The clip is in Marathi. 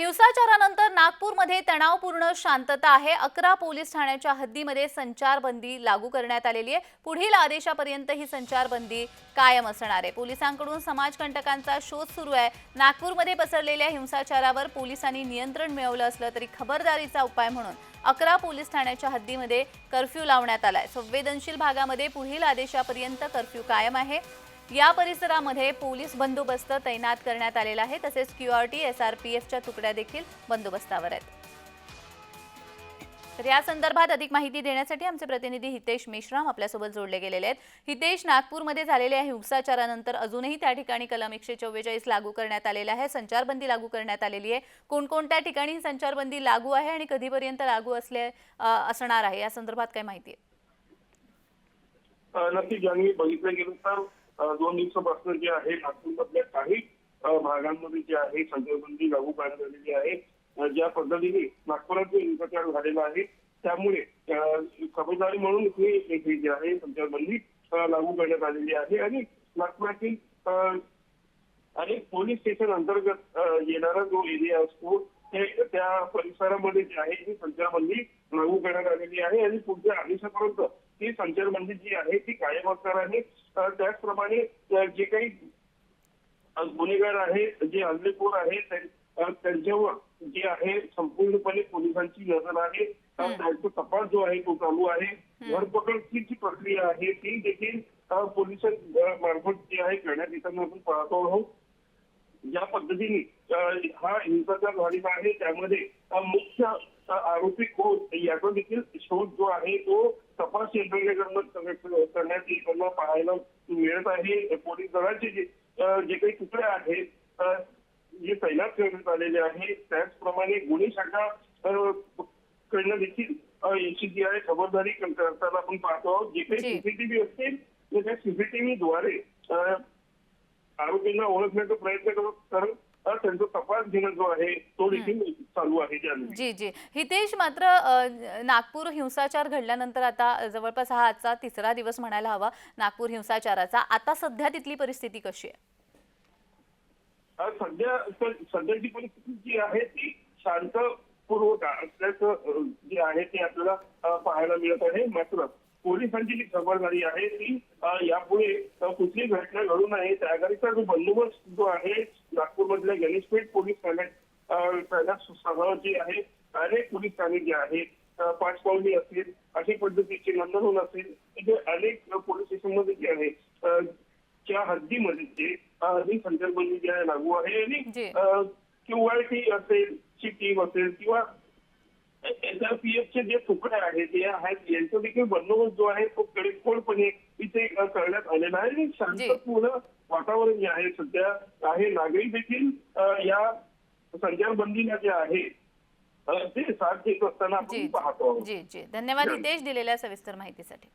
हिंसाचारानंतर नागपूरमध्ये तणावपूर्ण शांतता आहे. अकरा पोलीस ठाण्याच्या हद्दीमध्ये संचारबंदी लागू करण्यात आलेली आहे. पुढील आदेशापर्यंत ही संचारबंदी कायम असणार आहे. पोलिसांकडून समाजकंटकांचा शोध सुरू आहे. नागपूरमध्ये पसरलेल्या हिंसाचारावर पोलिसांनी नियंत्रण मिळवलं असलं तरी खबरदारीचा उपाय म्हणून अकरा पोलीस ठाण्याच्या हद्दीमध्ये कर्फ्यू लावण्यात आलाय. संवेदनशील भागामध्ये पुढील आदेशापर्यंत कर्फ्यू कायम आहे. या परिसरामध्ये पोलीस बंदोबस्त तैनात करण्यात आलेला आहे तसेच क्यूआरटी एसआरपीएफच्या तुकड्या देखील बंदोबस्तावर आहेत. तर या संदर्भात अधिक माहिती देण्यासाठी आमचे प्रतिनिधी हितेश मेश्राम आपल्यासोबत जोडले गेलेले आहेत. हितेश नागपूरमध्ये झालेल्या हिंसाचारानंतर अजूनही त्या ठिकाणी कलम एकशे चव्वेचाळीस लागू करण्यात आलेला आहे. संचारबंदी लागू करण्यात आलेली आहे. कोणकोणत्या ठिकाणी ही संचारबंदी लागू आहे आणि कधीपर्यंत लागू असले असणार आहे? या संदर्भात काय माहिती आहे. नक्की ज्यांनी बघितलं गेलं तर दोन दिवसापासून जे आहे नागपूरमधल्या काही भागांमध्ये जे आहे संचारबंदी लागू करण्यात आलेली आहे ज्या पद्धतीने नागपुरात जो हिंसाचार झालेला आहे त्यामुळे खबरदारी म्हणून ही एक हे जे आहे संचारबंदी लागू करण्यात आलेली आहे आणि नागपुरातील अनेक पोलीस स्टेशन अंतर्गत येणारा जो एरिया असतो ते त्या परिसरामध्ये जे आहे ही संचारबंदी लागू करण्यात आलेली आहे आणि पुढच्या आदेशापर्यंत ही संचारबंदी जी आहे ती कायम असणार आहे. त्याचप्रमाणे जे काही गुन्हेगार आहेत जे हल्लेखोर आहेत अ, त्यांच्यावर जे आहे संपूर्णपणे पोलिसांची नजर आहे. त्यांचा तपास जो आहे तो चालू आहे. धरपकडची जी प्रक्रिया आहे ती देखील अ, पोलिसां अ, मार्फत जी आहे करण्यात येताना आपण पाहतो आहोत. ज्या पद्धतीने हा हिंसाचार झालेला आहे त्यामध्ये मुख्य आरोपी कोण याचा देखील शोध जो आहे तो तपास यंत्रणेकडनं कर- करण्यात येताना पाहायला मिळत आहे पोलीस दलाचे जे जे काही तुकडे आहेत जे तैनात करण्यात आलेले आहेत त्याचप्रमाणे गुन्हे शाखा कडनं देखील याची जी आहे खबरदारी करताना आपण पाहतो आहोत जे काही. सीसीटीव्ही असतील त्या सीसीटीव्ही द्वारे आरोपींना ओळखण्याचा प्रयत्न करत त्यांचा तपास घेणं जो आहे तो देखील चालू आहे जी जी. हितेश मात्र नागपूर हिंसाचार घडल्यानंतर आता जवळपास हा आजचा तिसरा दिवस म्हणायला हवा नागपूर हिंसाचाराचा. आता सध्या तिथली परिस्थिती कशी आहे? सध्या सध्याची परिस्थिती जी आहे ती शांतपूर्वक असल्याचं जे आहे ते आपल्याला पाहायला मिळत आहे. मात्र पोलिसांची जी खबरदारी आहे ती यापुढे कुठली घटना घडू नये त्याकरिता जो बंदोबस्त जो आहे नागपूरमधल्या गणेशपेठ पोलीस ठाण्यात जे आहे अनेक पोलीस ठाणे जे आहेत अ, पाचपावली असेल अशा पद्धतीचे नंदनवन असेल जे अनेक पोलीस स्टेशनमध्ये जे आहे च्या हद्दीमध्ये जे ही संचारबंदी जी आहे लागू आहे. आणि क्यूआरटी असेल ची टीम असेल किंवा एसआरपीएफचे जे तुकडे आहेत जे आहेत यांचा देखील बंदोबस्त जो आहे तो कडेकोरपणे इथे करण्यात आलेला आहे. आणि शांतपूर्ण वातावरण जे आहे सध्या आहे नागरिक देखील या संचारबंदीला जे आहे ते साथ देत असताना आपण पाहतो आहोत. जी जी. धन्यवाद. हितेश दिलेल्या सविस्तर माहितीसाठी.